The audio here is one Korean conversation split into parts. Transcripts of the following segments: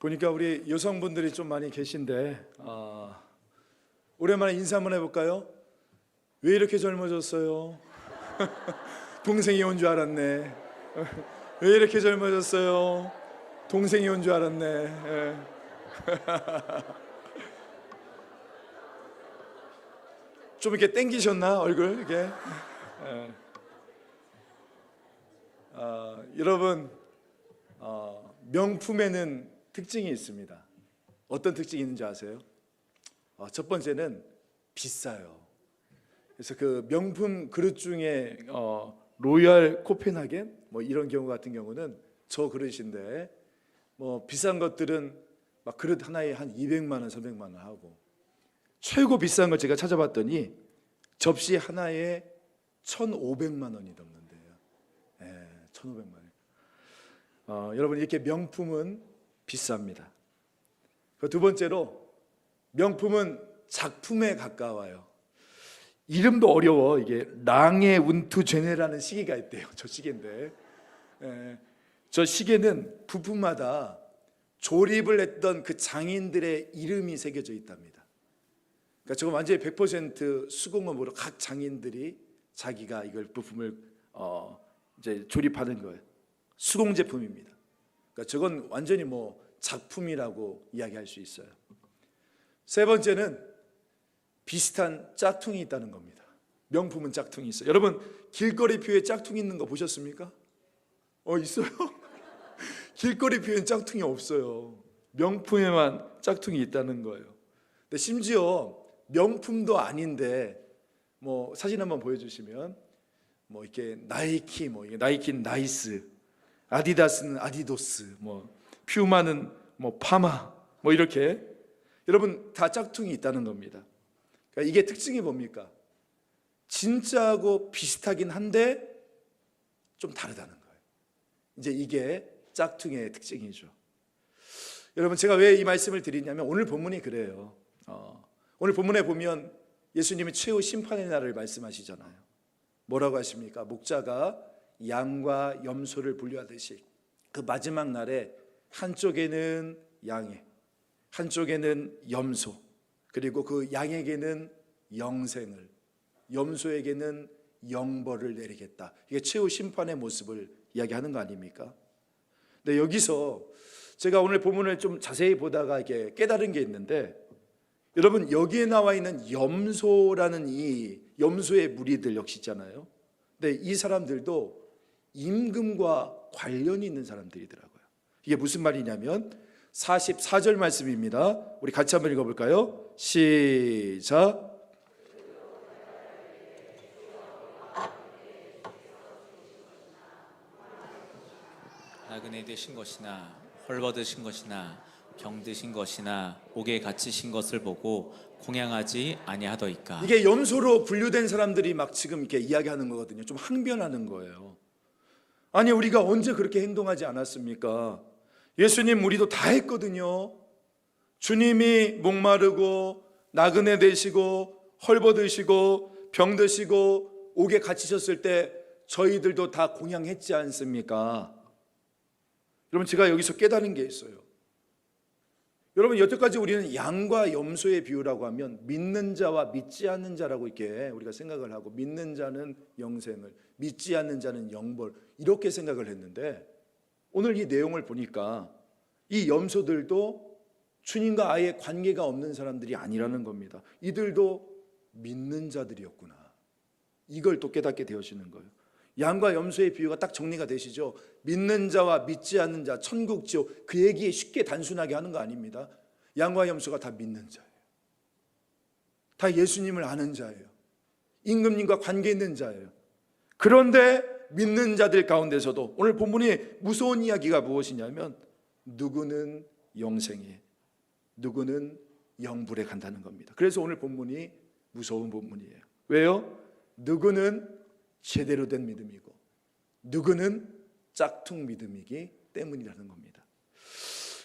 보니까 우리 여성분들이 좀 많이 계신데 아, 오랜만에 인사 한번 해볼까요? 왜 이렇게 젊어졌어요? 동생이 온 줄 알았네. 왜 이렇게 젊어졌어요? 동생이 온 줄 알았네. 예. 좀 이렇게 땡기셨나 얼굴 이렇게? 예. 아, 여러분 어, 명품에는 특징이 있습니다. 어떤 특징이 있는지 아세요? 어, 첫 번째는 비싸요. 그래서 그 명품 그릇 중에 어, 로얄 코펜하겐 뭐 이런 경우 같은 경우는 저 그릇인데 뭐 비싼 것들은 막 그릇 하나에 한 200만 원, 300만 원 하고 최고 비싼 걸 제가 찾아봤더니 접시 하나에 1,500만 원이 넘는데요. 예, 1,500만 원. 어, 여러분 이렇게 명품은 비쌉니다. 그두 번째로 명품은 작품에 가까워요. 이름도 어려워 이게 랑의 운투 제네라는 시계가 있대요. 저 시계인데 예, 저 시계는 부품마다 조립을 했던 그 장인들의 이름이 새겨져 있답니다. 그러니까 저거 완전히 100% 수공업으로 각 장인들이 자기가 이걸 부품을 어, 이제 조립하는 거예요. 수공 제품입니다. 그러니까 저건 완전히 뭐 작품이라고 이야기할 수 있어요. 세 번째는 비슷한 짝퉁이 있다는 겁니다. 명품은 짝퉁이 있어요. 여러분 길거리 뷰에 짝퉁 있는 거 보셨습니까? 어 있어요? 길거리 뷰엔 짝퉁이 없어요. 명품에만 짝퉁이 있다는 거예요. 근데 심지어 명품도 아닌데 뭐 사진 한번 보여주시면 뭐 이렇게 나이키 뭐 이게 나이키는 나이스, 아디다스는 아디도스, 뭐 퓨마는 뭐 파마 뭐 이렇게 여러분 다 짝퉁이 있다는 겁니다. 그러니까 이게 특징이 뭡니까? 진짜하고 비슷하긴 한데 좀 다르다는 거예요. 이제 이게 짝퉁의 특징이죠. 여러분 제가 왜 이 말씀을 드리냐면 오늘 본문이 그래요. 어, 오늘 본문에 보면 예수님이 최후 심판의 날을 말씀하시잖아요. 뭐라고 하십니까? 목자가 양과 염소를 분류하듯이 그 마지막 날에 한쪽에는 양에 한쪽에는 염소 그리고 그 양에게는 영생을 염소에게는 영벌을 내리겠다. 이게 최후 심판의 모습을 이야기하는 거 아닙니까? 근데 여기서 제가 오늘 본문을 좀 자세히 보다가 이게 깨달은 게 있는데 여러분 여기에 나와 있는 염소라는 이 염소의 무리들 역시 있잖아요. 근데 이 사람들도 임금과 관련이 있는 사람들이더라고요. 이게 무슨 말이냐면 44절 말씀입니다. 우리 같이 한번 읽어볼까요? 시작. 나그네 되신 것이나 헐벗으신 것이나 병드신 것이나 옥에 갇히신 것을 보고 공양하지 아니하더이까 이게 염소로 분류된 사람들이 막 지금 이렇게 이야기하는 거거든요. 좀 항변하는 거예요. 아니 우리가 언제 그렇게 행동하지 않았습니까? 예수님 우리도 다 했거든요. 주님이 목마르고 나그네 되시고 헐벗으시고 병 드시고 옥에 갇히셨을 때 저희들도 다 공양했지 않습니까? 여러분 제가 여기서 깨달은 게 있어요. 여러분 여태까지 우리는 양과 염소의 비유라고 하면 믿는 자와 믿지 않는 자라고 이렇게 우리가 생각을 하고 믿는 자는 영생을 믿지 않는 자는 영벌 이렇게 생각을 했는데 오늘 이 내용을 보니까 이 염소들도 주님과 아예 관계가 없는 사람들이 아니라는 겁니다. 이들도 믿는 자들이었구나. 이걸 또 깨닫게 되어지는 거예요. 양과 염소의 비유가 딱 정리가 되시죠. 믿는 자와 믿지 않는 자, 천국 지옥 그 얘기 쉽게 단순하게 하는 거 아닙니다. 양과 염소가 다 믿는 자예요. 다 예수님을 아는 자예요. 임금님과 관계 있는 자예요. 그런데 믿는 자들 가운데서도 오늘 본문이 무서운 이야기가 무엇이냐면 누구는 영생에 누구는 영불에 간다는 겁니다. 그래서 오늘 본문이 무서운 본문이에요. 왜요? 누구는 제대로 된 믿음이고 누구는 짝퉁 믿음이기 때문이라는 겁니다.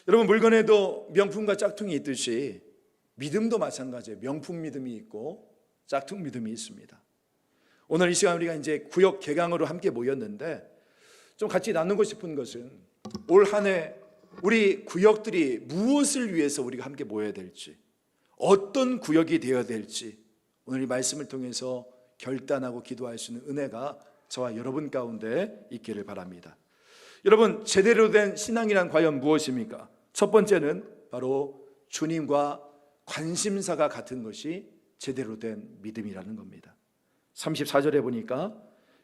여러분 물건에도 명품과 짝퉁이 있듯이 믿음도 마찬가지예요. 명품 믿음이 있고 짝퉁 믿음이 있습니다. 오늘 이 시간 우리가 이제 구역 개강으로 함께 모였는데 좀 같이 나누고 싶은 것은 올 한 해 우리 구역들이 무엇을 위해서 우리가 함께 모여야 될지, 어떤 구역이 되어야 될지 오늘 이 말씀을 통해서 결단하고 기도할 수 있는 은혜가 저와 여러분 가운데 있기를 바랍니다. 여러분, 제대로 된 신앙이란 과연 무엇입니까? 첫 번째는 바로 주님과 관심사가 같은 것이 제대로 된 믿음이라는 겁니다. 34절에 보니까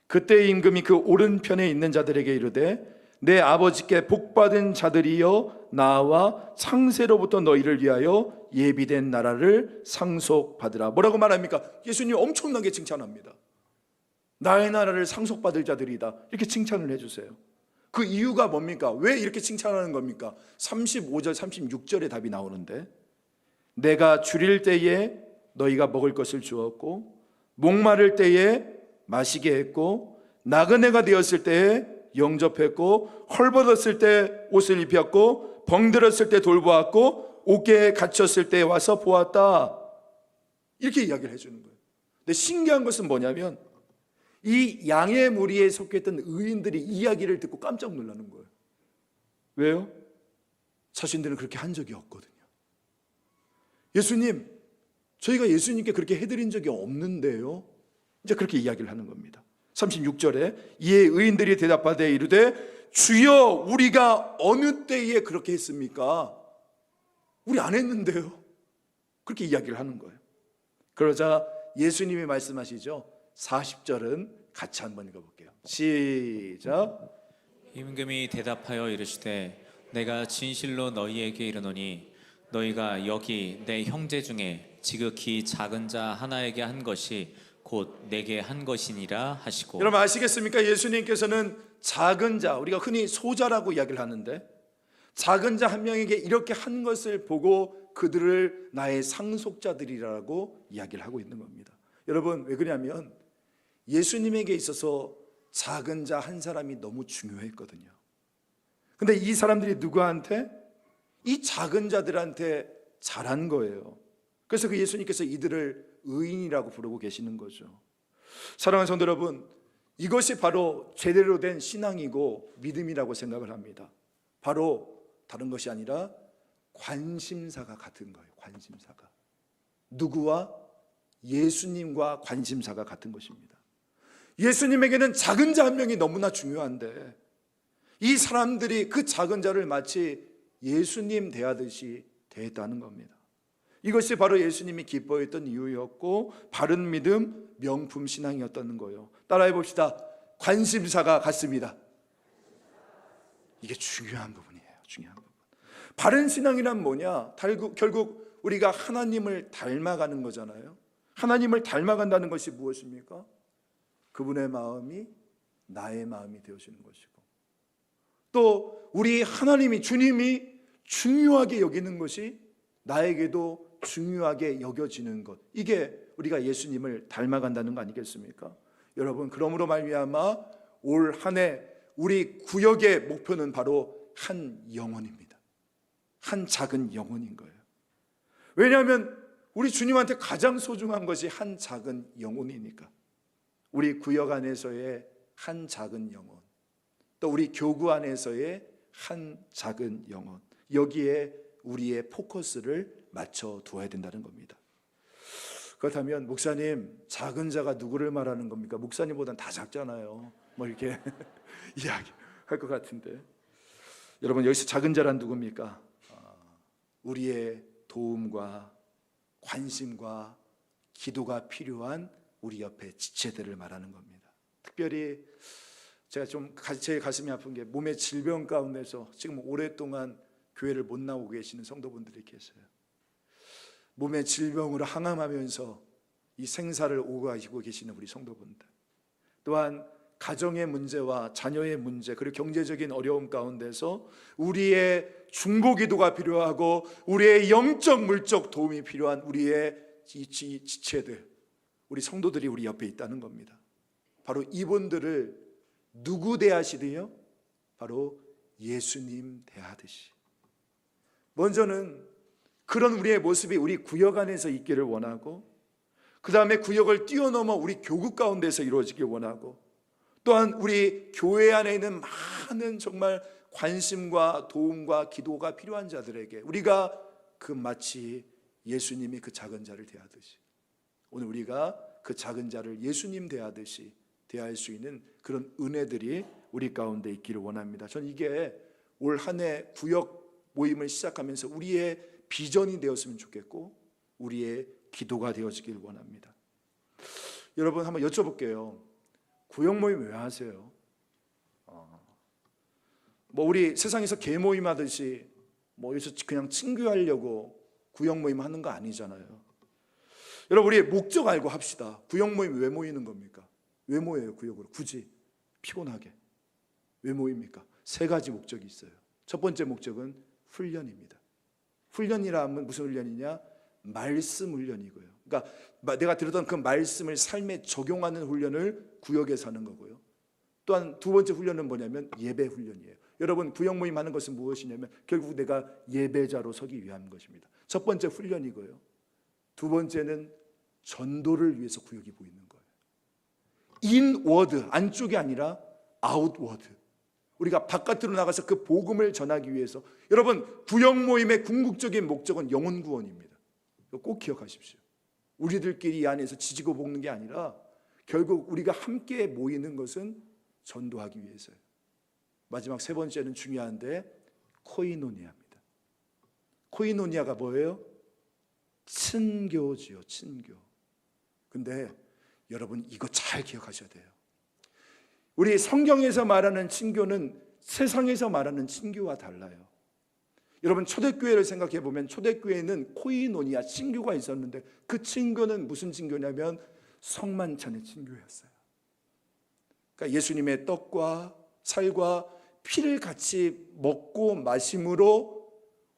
그때 임금이 그 오른편에 있는 자들에게 이르되 내 아버지께 복받은 자들이여 나와 창세로부터 너희를 위하여 예비된 나라를 상속받으라. 뭐라고 말합니까? 예수님 엄청나게 칭찬합니다. 나의 나라를 상속받을 자들이다. 이렇게 칭찬을 해주세요. 그 이유가 뭡니까? 왜 이렇게 칭찬하는 겁니까? 35절, 36절에 답이 나오는데 내가 줄일 때에 너희가 먹을 것을 주었고 목마를 때에 마시게 했고 나그네가 되었을 때에 영접했고 헐벗었을 때 옷을 입혔고 병들었을 때 돌보았고 옥계에 갇혔을 때 와서 보았다. 이렇게 이야기를 해주는 거예요. 근데 신기한 것은 뭐냐면 이 양의 무리에 속했던 의인들이 이야기를 듣고 깜짝 놀라는 거예요. 왜요? 자신들은 그렇게 한 적이 없거든요. 예수님, 저희가 예수님께 그렇게 해드린 적이 없는데요. 이제 그렇게 이야기를 하는 겁니다. 36절에 이에 의인들이 대답하되 이르되 주여 우리가 어느 때에 그렇게 했습니까? 우리 안 했는데요. 그렇게 이야기를 하는 거예요. 그러자 예수님이 말씀하시죠. 40절은 같이 한번 읽어볼게요. 시작. 임금이 대답하여 이르시되 내가 진실로 너희에게 이르노니 너희가 여기 내 형제 중에 지극히 작은 자 하나에게 한 것이 곧 내게 한 것이니라 하시고 여러분 아시겠습니까? 예수님께서는 작은 자, 우리가 흔히 소자라고 이야기를 하는데 작은 자 한 명에게 이렇게 한 것을 보고 그들을 나의 상속자들이라고 이야기를 하고 있는 겁니다. 여러분 왜 그러냐면 예수님에게 있어서 작은 자 한 사람이 너무 중요했거든요. 근데 이 사람들이 누구한테? 이 작은 자들한테 잘한 거예요. 그래서 그 예수님께서 이들을 의인이라고 부르고 계시는 거죠. 사랑하는 성도 여러분, 이것이 바로 제대로 된 신앙이고 믿음이라고 생각을 합니다. 바로 다른 것이 아니라 관심사가 같은 거예요. 관심사가. 누구와 예수님과 관심사가 같은 것입니다. 예수님에게는 작은 자 한 명이 너무나 중요한데 이 사람들이 그 작은 자를 마치 예수님 대하듯이 대했다는 겁니다. 이것이 바로 예수님이 기뻐했던 이유였고 바른 믿음, 명품 신앙이었다는 거예요. 따라해 봅시다. 관심사가 같습니다. 이게 중요한 부분이에요. 중요한 부분. 바른 신앙이란 뭐냐? 결국, 결국 우리가 하나님을 닮아가는 거잖아요. 하나님을 닮아간다는 것이 무엇입니까? 그분의 마음이 나의 마음이 되어지는 것이고 또 우리 하나님이 주님이 중요하게 여기는 것이 나에게도 중요하게 여겨지는 것 이게 우리가 예수님을 닮아간다는 거 아니겠습니까? 여러분 그러므로 말미암아 올 한 해 우리 구역의 목표는 바로 한 영혼입니다. 한 작은 영혼인 거예요. 왜냐하면 우리 주님한테 가장 소중한 것이 한 작은 영혼이니까. 우리 구역 안에서의 한 작은 영혼, 또 우리 교구 안에서의 한 작은 영혼, 여기에 우리의 포커스를 맞춰 두어야 된다는 겁니다. 그렇다면 목사님 작은 자가 누구를 말하는 겁니까? 목사님보단 다 작잖아요. 뭐 이렇게 이야기할 것 같은데 여러분 여기서 작은 자란 누굽니까? 아, 우리의 도움과 관심과 기도가 필요한 우리 옆에 지체들을 말하는 겁니다. 특별히 제가 좀 제 가슴이 아픈 게 몸의 질병 가운데서 지금 오랫동안 교회를 못 나오고 계시는 성도분들이 계세요. 몸의 질병으로 항암하면서 이 생사를 오가시고 계시는 우리 성도분들. 또한 가정의 문제와 자녀의 문제 그리고 경제적인 어려움 가운데서 우리의 중보 기도가 필요하고 우리의 영적 물적 도움이 필요한 우리의 지, 지체들 우리 성도들이 우리 옆에 있다는 겁니다. 바로 이분들을 누구 대하시듯요? 바로 예수님 대하듯이. 먼저는 그런 우리의 모습이 우리 구역 안에서 있기를 원하고 그 다음에 구역을 뛰어넘어 우리 교국 가운데서 이루어지길 원하고 또한 우리 교회 안에 있는 많은 정말 관심과 도움과 기도가 필요한 자들에게 우리가 그 마치 예수님이 그 작은 자를 대하듯이 오늘 우리가 그 작은 자를 예수님 대하듯이 대할 수 있는 그런 은혜들이 우리 가운데 있기를 원합니다. 전 이게 올 한 해 구역 모임을 시작하면서 우리의 비전이 되었으면 좋겠고 우리의 기도가 되어지길 원합니다. 여러분 한번 여쭤볼게요. 구역 모임 왜 하세요? 어, 뭐 우리 세상에서 개 모임 하듯이 뭐 여기서 그냥 친교하려고 구역 모임 하는 거 아니잖아요. 여러분 우리 목적 알고 합시다. 구역 모임 왜 모이는 겁니까? 왜 모여요 구역으로? 굳이 피곤하게 왜 모입니까? 세 가지 목적이 있어요. 첫 번째 목적은 훈련입니다. 훈련이라 하면 무슨 훈련이냐? 말씀 훈련이고요. 그러니까 마- 내가 들었던 그 말씀을 삶에 적용하는 훈련을 구역에서 하는 거고요. 또한 두 번째 훈련은 뭐냐면 예배 훈련이에요. 여러분 구역 모임 하는 것은 무엇이냐면 결국 내가 예배자로 서기 위한 것입니다. 첫 번째 훈련이고요. 두 번째는 전도를 위해서 구역이 보이는 거예요. 인워드 안쪽이 아니라 아웃워드. 우리가 바깥으로 나가서 그 복음을 전하기 위해서 여러분 구역 모임의 궁극적인 목적은 영혼 구원입니다. 꼭 기억하십시오. 우리들끼리 이 안에서 지지고 볶는 게 아니라 결국 우리가 함께 모이는 것은 전도하기 위해서예요. 마지막 세 번째는 중요한데 코이노니아입니다. 코이노니아가 뭐예요? 친교지요, 친교. 근데 여러분 이거 잘 기억하셔야 돼요. 우리 성경에서 말하는 친교는 세상에서 말하는 친교와 달라요. 여러분 초대교회를 생각해 보면 초대교회는 코이노니아 친교가 있었는데 그 친교는 무슨 친교냐면 성만찬의 친교였어요. 그러니까 예수님의 떡과 살과 피를 같이 먹고 마심으로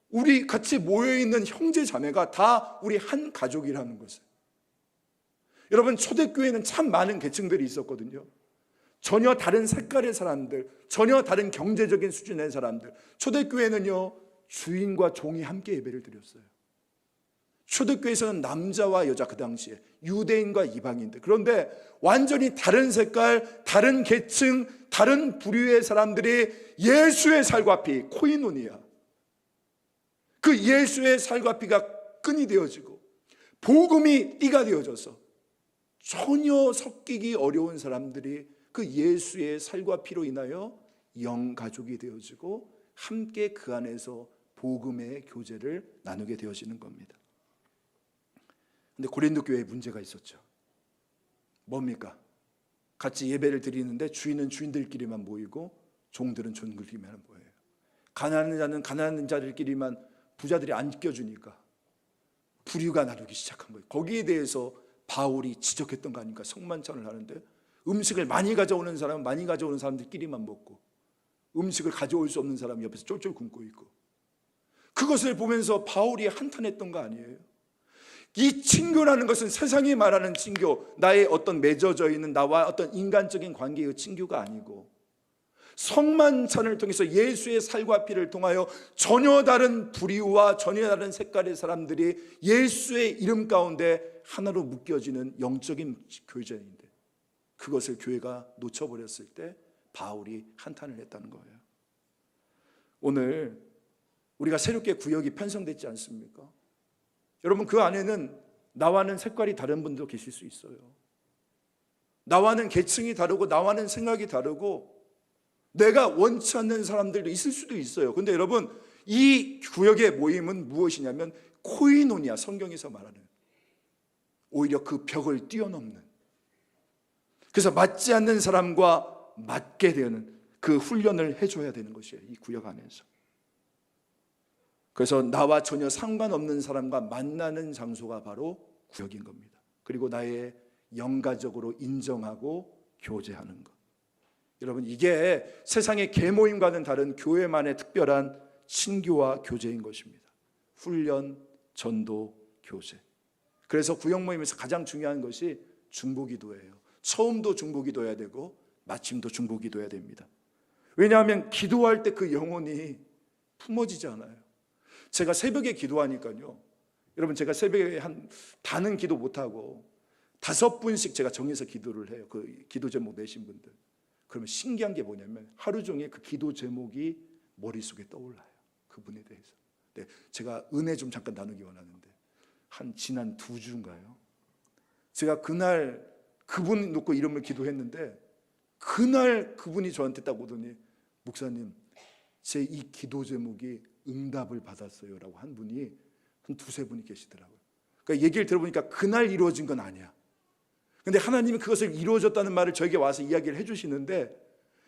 우리 같이 모여 있는 형제 자매가 다 우리 한 가족이라는 것을. 여러분 초대교회는 참 많은 계층들이 있었거든요. 전혀 다른 색깔의 사람들, 전혀 다른 경제적인 수준의 사람들. 초대교회는요, 주인과 종이 함께 예배를 드렸어요. 초대교회에서는 남자와 여자 그 당시에 유대인과 이방인들. 그런데 완전히 다른 색깔, 다른 계층, 다른 부류의 사람들이 예수의 살과 피, 코이노니아. 그 예수의 살과 피가 끈이 되어지고 복음이 띠가 되어져서 전혀 섞이기 어려운 사람들이 그 예수의 살과 피로 인하여 영 가족이 되어지고 함께 그 안에서 복음의 교제를 나누게 되어지는 겁니다. 근데 고린도 교회에 문제가 있었죠. 뭡니까? 같이 예배를 드리는데 주인은 주인들끼리만 모이고 종들은 종들끼리만 모여요. 가난한 자는 가난한 자들끼리만 부자들이 안 껴주니까 불유가 나누기 시작한 거예요. 거기에 대해서 바울이 지적했던 거 아닙니까? 성만찬을 하는데 음식을 많이 가져오는 사람은 많이 가져오는 사람들끼리만 먹고 음식을 가져올 수 없는 사람이 옆에서 쫄쫄 굶고 있고 그것을 보면서 바울이 한탄했던 거 아니에요? 이 친교라는 것은 세상이 말하는 친교, 나의 어떤 맺어져 있는 나와 어떤 인간적인 관계의 친교가 아니고 성만찬을 통해서 예수의 살과 피를 통하여 전혀 다른 부류와 전혀 다른 색깔의 사람들이 예수의 이름 가운데 하나로 묶여지는 영적인 교제인데 그것을 교회가 놓쳐버렸을 때 바울이 한탄을 했다는 거예요. 오늘 우리가 새롭게 구역이 편성됐지 않습니까? 여러분 그 안에는 나와는 색깔이 다른 분도 계실 수 있어요. 나와는 계층이 다르고 나와는 생각이 다르고 내가 원치 않는 사람들도 있을 수도 있어요. 근데 여러분 이 구역의 모임은 무엇이냐면 코이노니아 성경에서 말하는 오히려 그 벽을 뛰어넘는 그래서 맞지 않는 사람과 맞게 되는 그 훈련을 해줘야 되는 것이에요. 이 구역 안에서. 그래서 나와 전혀 상관없는 사람과 만나는 장소가 바로 구역인 겁니다. 그리고 나의 영가적으로 인정하고 교제하는 것. 여러분 이게 세상의 계모임과는 다른 교회만의 특별한 친교와 교제인 것입니다. 훈련, 전도, 교제. 그래서 구역 모임에서 가장 중요한 것이 중보 기도예요. 처음도 중보기도해야 되고 마침도 중보기도해야 됩니다. 왜냐하면 기도할 때 그 영혼이 품어지지 않아요. 제가 새벽에 기도하니까요. 여러분 제가 새벽에 한 다는 기도 못 하고 다섯 분씩 제가 정해서 기도를 해요. 그 기도 제목 내신 분들. 그러면 신기한 게 뭐냐면 하루 종일 그 기도 제목이 머릿속에 떠올라요. 그분에 대해서. 네, 제가 은혜 좀 잠깐 나누기 원하는데 한 지난 두 주인가요? 제가 그날 그분 놓고 이름을 기도했는데 그날 그분이 저한테 딱 오더니 목사님 제 이 기도 제목이 응답을 받았어요라고 한 분이 한 두세 분이 계시더라고요. 그러니까 얘기를 들어보니까 그날 이루어진 건 아니야. 근데 하나님이 그것을 이루어졌다는 말을 저에게 와서 이야기를 해주시는데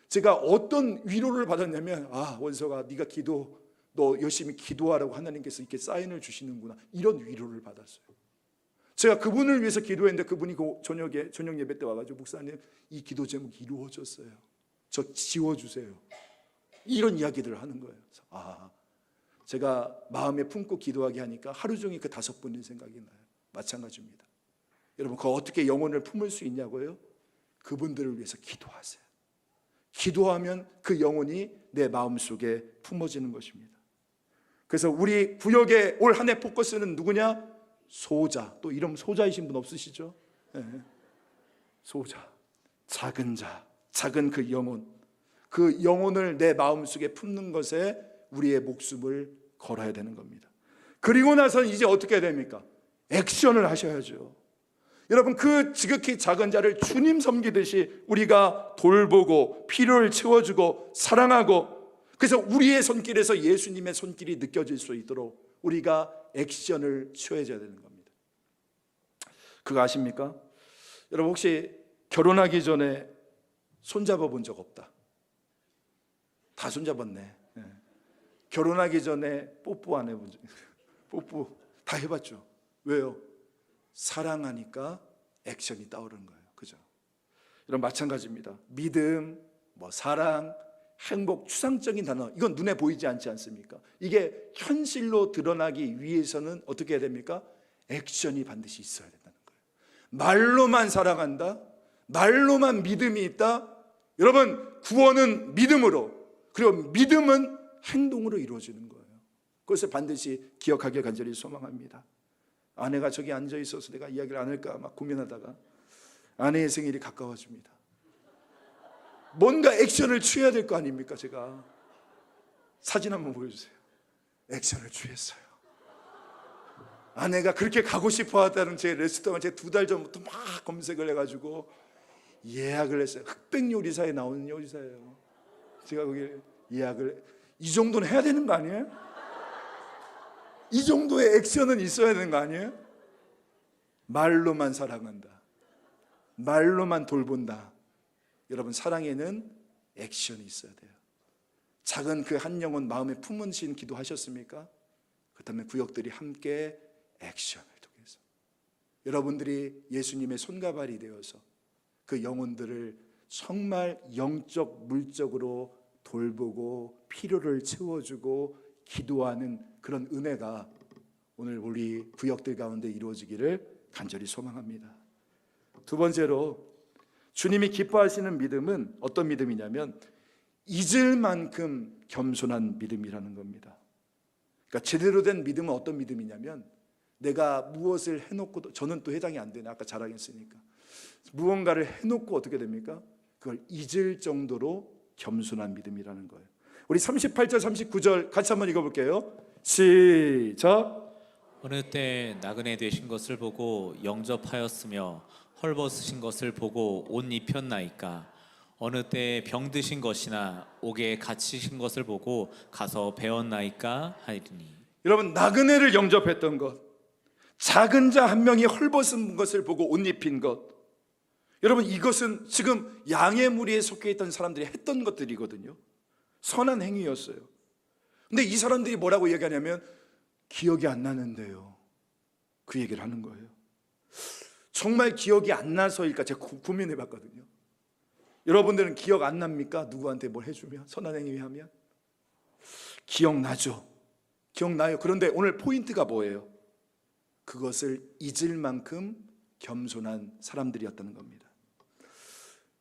제가 어떤 위로를 받았냐면 아 원서가 네가 기도 너 열심히 기도하라고 하나님께서 이렇게 사인을 주시는구나 이런 위로를 받았어요. 제가 그분을 위해서 기도했는데 그분이 그 저녁에 저녁 예배 때 와가지고 목사님 이 기도 제목이 이루어졌어요. 저 지워주세요. 이런 이야기들을 하는 거예요. 아 제가 마음에 품고 기도하게 하니까 하루 종일 그 다섯 분의 생각이 나요. 마찬가지입니다. 여러분 그 어떻게 영혼을 품을 수 있냐고요? 그분들을 위해서 기도하세요. 기도하면 그 영혼이 내 마음 속에 품어지는 것입니다. 그래서 우리 구역의 올 한 해 포커스는 누구냐? 소자. 또 이름 소자이신 분 없으시죠? 네. 소자. 작은 자. 작은 그 영혼. 그 영혼을 내 마음 속에 품는 것에 우리의 목숨을 걸어야 되는 겁니다. 그리고 나서는 이제 어떻게 됩니까? 액션을 하셔야죠. 여러분 그 지극히 작은 자를 주님 섬기듯이 우리가 돌보고 필요를 채워주고 사랑하고 그래서 우리의 손길에서 예수님의 손길이 느껴질 수 있도록 우리가 액션을 취해야 되는 겁니다. 그거 아십니까? 여러분 혹시 결혼하기 전에 손잡아 본 적 없다. 다 손잡았네. 예. 결혼하기 전에 뽀뽀 안 해본 적, 뽀뽀 다 해봤죠. 왜요? 사랑하니까 액션이 떠오르는 거예요. 그죠? 이런 마찬가지입니다. 믿음, 뭐 사랑, 행복, 추상적인 단어 이건 눈에 보이지 않지 않습니까? 이게 현실로 드러나기 위해서는 어떻게 해야 됩니까? 액션이 반드시 있어야 된다는 거예요. 말로만 사랑한다, 말로만 믿음이 있다. 여러분 구원은 믿음으로 그리고 믿음은 행동으로 이루어지는 거예요. 그것을 반드시 기억하길 간절히 소망합니다. 아내가 저기 앉아 있어서 내가 이야기를 안 할까 막 고민하다가 아내의 생일이 가까워집니다. 뭔가 액션을 취해야 될 거 아닙니까, 제가. 사진 한번 보여주세요. 액션을 취했어요. 아내가 그렇게 가고 싶어 하다는 제 레스토랑 제 두 달 전부터 막 검색을 해가지고 예약을 했어요. 흑백 요리사에 나오는 요리사예요. 제가 거기 예약을 이 정도는 해야 되는 거 아니에요? 이 정도의 액션은 있어야 되는 거 아니에요? 말로만 사랑한다. 말로만 돌본다. 여러분 사랑에는 액션이 있어야 돼요. 작은 그 한 영혼 마음에 품으신 기도하셨습니까? 그렇다면 구역들이 함께 액션을 통해서 여러분들이 예수님의 손가발이 되어서 그 영혼들을 정말 영적 물적으로 돌보고 필요를 채워주고 기도하는 그런 은혜가 오늘 우리 구역들 가운데 이루어지기를 간절히 소망합니다. 두 번째로 주님이 기뻐하시는 믿음은 어떤 믿음이냐면 잊을 만큼 겸손한 믿음이라는 겁니다. 그러니까 제대로 된 믿음은 어떤 믿음이냐면 내가 무엇을 해놓고도 저는 또 해당이 안 되네 아까 자랑했으니까 무언가를 해놓고 어떻게 됩니까? 그걸 잊을 정도로 겸손한 믿음이라는 거예요. 우리 38절 39절 같이 한번 읽어볼게요. 시작. 어느 때 나그네 되신 것을 보고 영접하였으며 헐벗으신 것을 보고 옷 입혔나이까 어느 때 병드신 것이나 옥에 갇히신 것을 보고 가서 배웠나이까 하리니 여러분 나그네를 영접했던 것, 작은 자 한 명이 헐벗은 것을 보고 옷 입힌 것. 여러분 이것은 지금 양의 무리에 속해 있던 사람들이 했던 것들이거든요. 선한 행위였어요. 근데 이 사람들이 뭐라고 얘기하냐면 기억이 안 나는데요. 그 얘기를 하는 거예요. 정말 기억이 안 나서일까 제가 고- 고민해 봤거든요. 여러분들은 기억 안 납니까? 누구한테 뭘 해주면 선한 행위 하면 기억나죠. 기억나요. 그런데 오늘 포인트가 뭐예요? 그것을 잊을 만큼 겸손한 사람들이었다는 겁니다.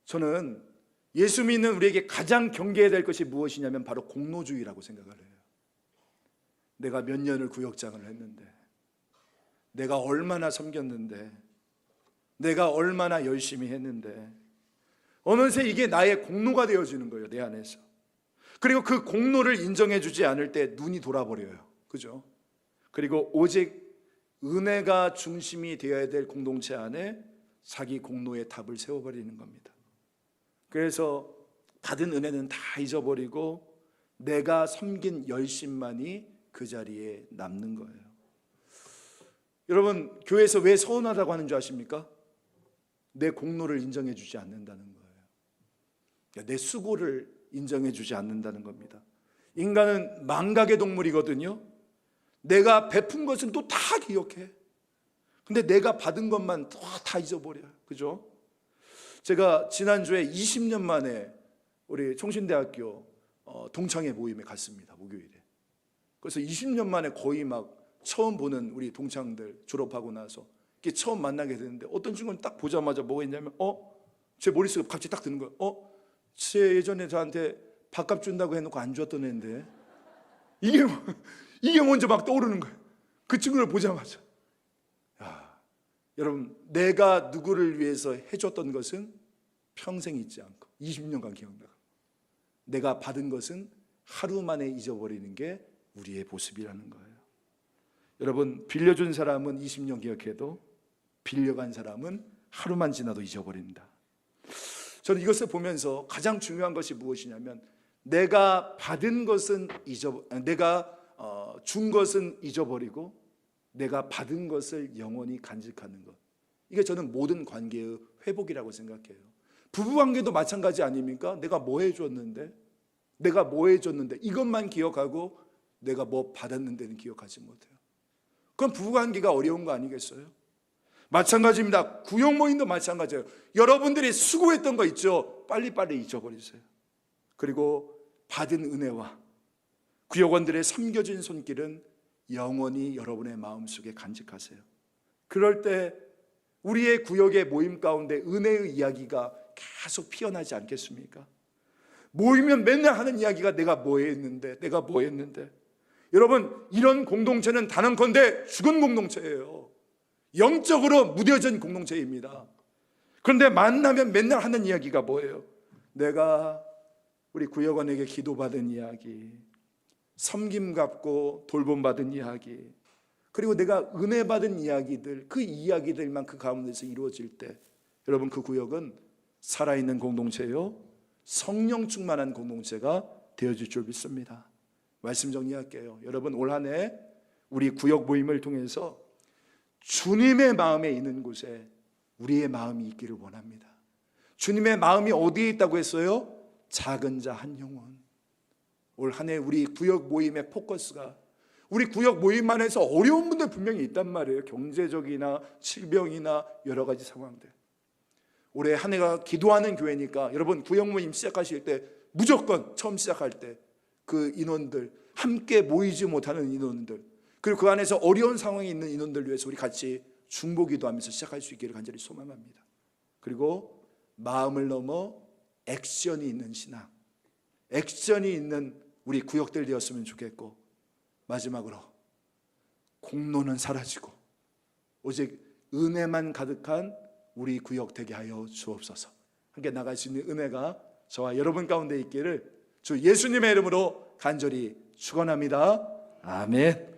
저는 예수 믿는 우리에게 가장 경계해야 될 것이 무엇이냐면 바로 공로주의라고 생각을 해요. 내가 몇 년을 구역장을 했는데, 내가 얼마나 섬겼는데, 내가 얼마나 열심히 했는데, 어느새 이게 나의 공로가 되어지는 거예요, 내 안에서. 그리고 그 공로를 인정해 주지 않을 때 눈이 돌아버려요. 그죠? 그리고 오직 은혜가 중심이 되어야 될 공동체 안에 자기 공로의 답을 세워버리는 겁니다. 그래서 받은 은혜는 다 잊어버리고 내가 섬긴 열심만이 그 자리에 남는 거예요. 여러분, 교회에서 왜 서운하다고 하는 줄 아십니까? 내 공로를 인정해 주지 않는다는 거예요. 내 수고를 인정해 주지 않는다는 겁니다. 인간은 망각의 동물이거든요. 내가 베푼 것은 또 다 기억해. 근데 내가 받은 것만 다, 다 잊어버려요. 그죠? 제가 지난주에 20년 만에 우리 총신대학교 어, 동창회 모임에 갔습니다. 목요일에. 그래서 20년 만에 거의 막 처음 보는 우리 동창들 졸업하고 나서 처음 만나게 되는데 어떤 친구는 딱 보자마자 뭐가 있냐면 어? 제 머릿속에 갑자기 딱 드는 거예요. 어? 제 예전에 저한테 밥값 준다고 해놓고 안 줬던 애인데 이게 뭐- 이게 먼저 막 떠오르는 거예요. 그 친구를 보자마자 야, 여러분 내가 누구를 위해서 해줬던 것은 평생 잊지 않고 20년간 기억나고 내가 받은 것은 하루 만에 잊어버리는 게 우리의 모습이라는 거예요. 여러분 빌려준 사람은 20년 기억해도 빌려간 사람은 하루만 지나도 잊어버린다. 저는 이것을 보면서 가장 중요한 것이 무엇이냐면 내가 받은 것은 잊어 내가 어, 준 것은 잊어버리고 내가 받은 것을 영원히 간직하는 것. 이게 저는 모든 관계의 회복이라고 생각해요. 부부 관계도 마찬가지 아닙니까? 내가 뭐 해줬는데, 내가 뭐 해줬는데 이것만 기억하고 내가 뭐 받았는데는 기억하지 못해요. 그럼 부부 관계가 어려운 거 아니겠어요? 마찬가지입니다. 구역 모임도 마찬가지예요. 여러분들이 수고했던 거 있죠? 빨리빨리 잊어버리세요. 그리고 받은 은혜와 구역원들의 섬겨진 손길은 영원히 여러분의 마음속에 간직하세요. 그럴 때 우리의 구역의 모임 가운데 은혜의 이야기가 계속 피어나지 않겠습니까? 모이면 맨날 하는 이야기가 내가 뭐 했는데, 내가 뭐 했는데. 여러분, 이런 공동체는 단언컨대 죽은 공동체예요. 영적으로 무뎌진 공동체입니다. 그런데 만나면 맨날 하는 이야기가 뭐예요? 내가 우리 구역원에게 기도받은 이야기, 섬김 갚고 돌봄 받은 이야기, 그리고 내가 은혜 받은 이야기들, 그 이야기들만 그 가운데서 이루어질 때, 여러분 그 구역은 살아있는 공동체요, 성령 충만한 공동체가 되어질 줄 믿습니다. 말씀 정리할게요. 여러분 올 한 해 우리 구역 모임을 통해서 주님의 마음에 있는 곳에 우리의 마음이 있기를 원합니다. 주님의 마음이 어디에 있다고 했어요? 작은 자 한 영혼. 올 한 해 우리 구역 모임의 포커스가 우리 구역 모임만 해서 어려운 분들 분명히 있단 말이에요. 경제적이나 질병이나 여러 가지 상황들. 올해 한 해가 기도하는 교회니까 여러분 구역 모임 시작하실 때 무조건 처음 시작할 때 그 인원들 함께 모이지 못하는 인원들 그리고 그 안에서 어려운 상황에 있는 인원들 위해서 우리 같이 중보 기도하면서 시작할 수 있기를 간절히 소망합니다. 그리고 마음을 넘어 액션이 있는 신앙, 액션이 있는 우리 구역들 되었으면 좋겠고 마지막으로 공로는 사라지고 오직 은혜만 가득한 우리 구역 되게 하여 주옵소서. 함께 나갈 수 있는 은혜가 저와 여러분 가운데 있기를 주 예수님의 이름으로 간절히 축원합니다. 아멘.